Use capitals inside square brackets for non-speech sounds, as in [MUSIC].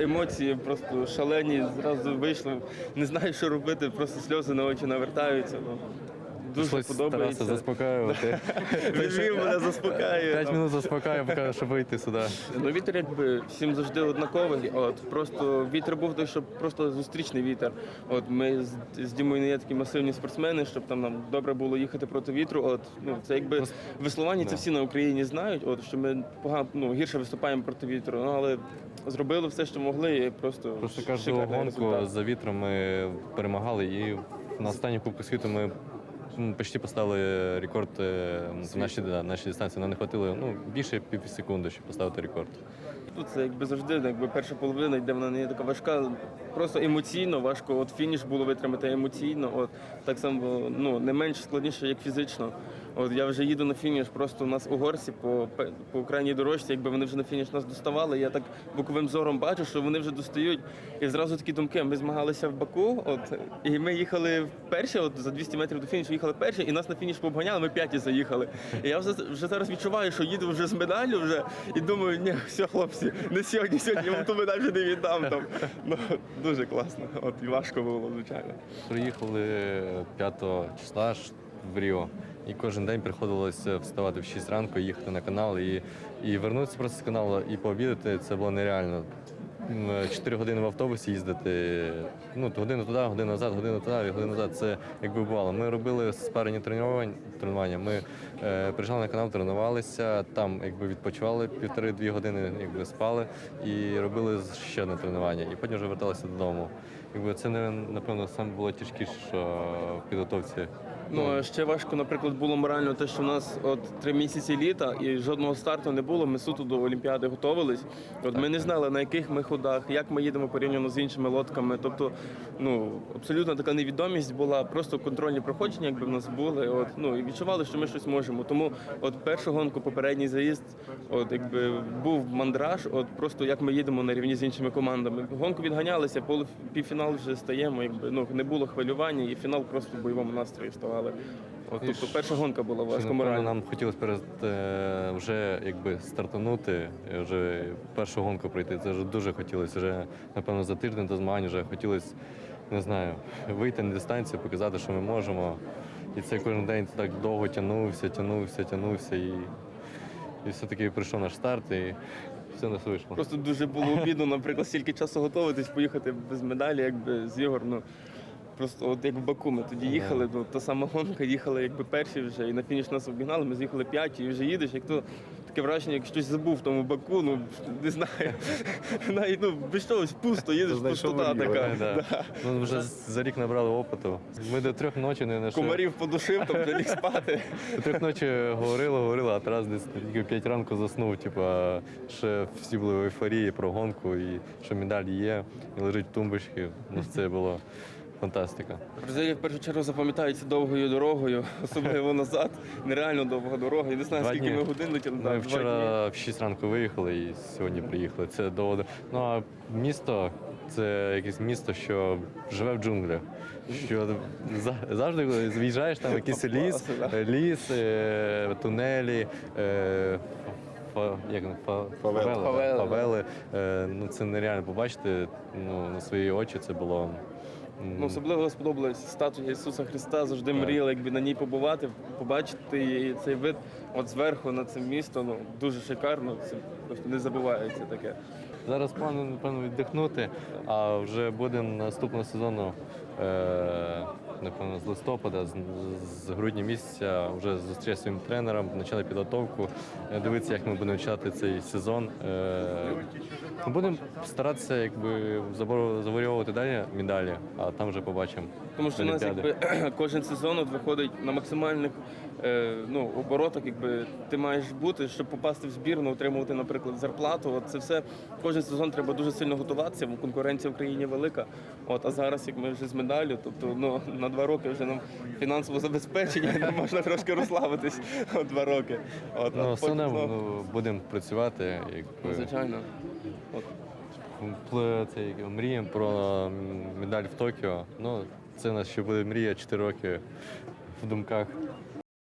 емоції просто шалені, зразу вийшли, Не знаю, що робити, просто сльози на очі навертаються. Дуже подобається. старатися заспокоювати. [LAUGHS] Він мене заспокаює. П'ять минут заспокаював, каже, щоб вийти сюди. Ну, вітер якби всім завжди однаковий. От просто вітер був той, що просто зустрічний вітер. От ми з, з Дімою не є такі масивні спортсмени, щоб там нам добре було їхати проти вітру. От ну це якби веслування, це всі на Україні знають. От що ми погано ну, гірше виступаємо проти вітру. Ну але зробили все, що могли, і просто Просто кожну гонку результат. за вітром ми перемагали і на останню Кубку світу ми м, почти поставили рекорд е, в нашій, да, нашій дистанції. Нам не хватило ну, більше пів секунди, щоб поставити рекорд. Тут це якби завжди, якби перша половина йде, вона не така важка. Просто емоційно важко. От фініш було витримати емоційно. От так само ну не менш складніше, як фізично. От я вже їду на фініш, просто у нас угорці по, по крайній дорожці, якби вони вже на фініш нас доставали. Я так боковим зором бачу, що вони вже достають. І зразу такі думки. Ми змагалися в Баку, от і ми їхали перші, от за 200 метрів до фінішу їхали перші, і нас на фініш пообганяли, ми п'яті заїхали. І я вже, вже зараз відчуваю, що їду вже з медаллю вже і думаю, ні, все, хлопці, не сьогодні, сьогодні я вам ту медаль вже не віддам там. Ну, дуже класно. От і важко було, звичайно. Приїхали 5 числа в Ріо. І кожен день приходилося вставати в 6 ранку, їхати на канал і, і вернутися просто з каналу і пообідати це було нереально. 4 години в автобусі їздити, ну, годину туди, годину назад, годину туди, годину назад. Це якби бувало. Ми робили спарені тренування. Ми е, приїжджали на канал, тренувалися, там якби відпочивали півтори-дві години, якби спали і робили ще одне тренування. І потім вже верталися додому. Якби це не напевно саме було тяжкіше, що в підготовці. Ну ще важко, наприклад, було морально те, що в нас от три місяці літа і жодного старту не було. Ми суто до Олімпіади готувались. От ми не знали на яких ми ходах, як ми їдемо порівняно з іншими лодками. Тобто, ну абсолютно така невідомість була, просто контрольні проходження, якби в нас були. От ну і відчували, що ми щось можемо. Тому, от першу гонку, попередній заїзд, от якби був мандраж, от просто як ми їдемо на рівні з іншими командами. Гонку відганялися, полу півфінал вже стаємо. Якби ну не було хвилювання, і фінал просто в бойовому настрої ставали. От, тобто перша гонка була Що, важко напевно, морально. нам хотілося перед е, вже якби стартанути, вже першу гонку пройти. Це вже дуже хотілося. Вже напевно за тиждень до змагань вже хотілося, не знаю, вийти на дистанцію, показати, що ми можемо. І це кожен день так довго тягнувся, тягнувся, тягнувся. І, і все-таки прийшов наш старт і все не вийшло. Просто дуже було обідно, наприклад, стільки часу готуватись, поїхати без медалі, якби з ігор. Ну просто от як в Баку ми тоді їхали, ну та сама гонка, їхали якби перші вже, і на фініш нас обігнали, ми з'їхали п'яті, і вже їдеш, як то. Таке враження, як щось забув в тому баку, ну не знаю. [LAUGHS] Навіть ну без чогось пусто, їдеш Знайшов пустота така. Да. Ну, вже за рік набрали опиту. Ми до трьох ночі не знайшли. Комарів подушив, там вже ліг спати. [LAUGHS] До трьох ночі говорили, говорили, а Тарас десь тільки в 5 ранку заснув. Типа, ще всі були в ейфорії про гонку і що медаль є, і лежить в тумбочці. Ну, це було фантастика. Бразилія в першу чергу запам'ятається довгою дорогою, [LAUGHS] особливо назад. Нереально довга дорога. Я не знаю, Два скільки дні. ми годин летіли. Ми два вчора в 6 ранку виїхали і сьогодні приїхали. Це довго. Ну а місто це якесь місто, що живе в джунглях. Що за- завжди коли з'їжджаєш, там якийсь ліс, ліс, е, тунелі. е, фа- Як вони? Фа- Фавели. фавели, да. фавели. Е, Ну, це нереально побачити ну, на свої очі. Це було. Ну, особливо сподобалась статуя Ісуса Христа. Завжди Так. мріяли, якби на ній побувати, побачити її, цей вид от зверху на це місто. Ну дуже шикарно. Це просто не забувається таке. Зараз плану, напевно, віддихнути, а вже будемо наступного сезону, е, напевно, з листопада, з, з грудня місяця вже зустріч зі своїм тренером, почали підготовку, е, дивитися, як ми будемо почати цей сезон. Е, будемо старатися якби, завоювати далі медалі, а там вже побачимо. Тому що у нас якби [CLEARS THROAT] кожен сезон от виходить на максимальних е, ну, оборотах, якби ти маєш бути, щоб попасти в збірну, отримувати, наприклад, зарплату. От це все кожен сезон треба дуже сильно готуватися, бо конкуренція в країні велика. От а зараз, як ми вже з медаллю, тобто ну на два роки вже нам фінансово забезпечення, нам можна трошки розслабитись от два роки. От, Ну, все потім одно ну, будемо працювати. Ну, Якби. звичайно. От. Пл- Це, як, мріємо про медаль в Токіо. Ну, це у нас ще буде мрія 4 роки в думках.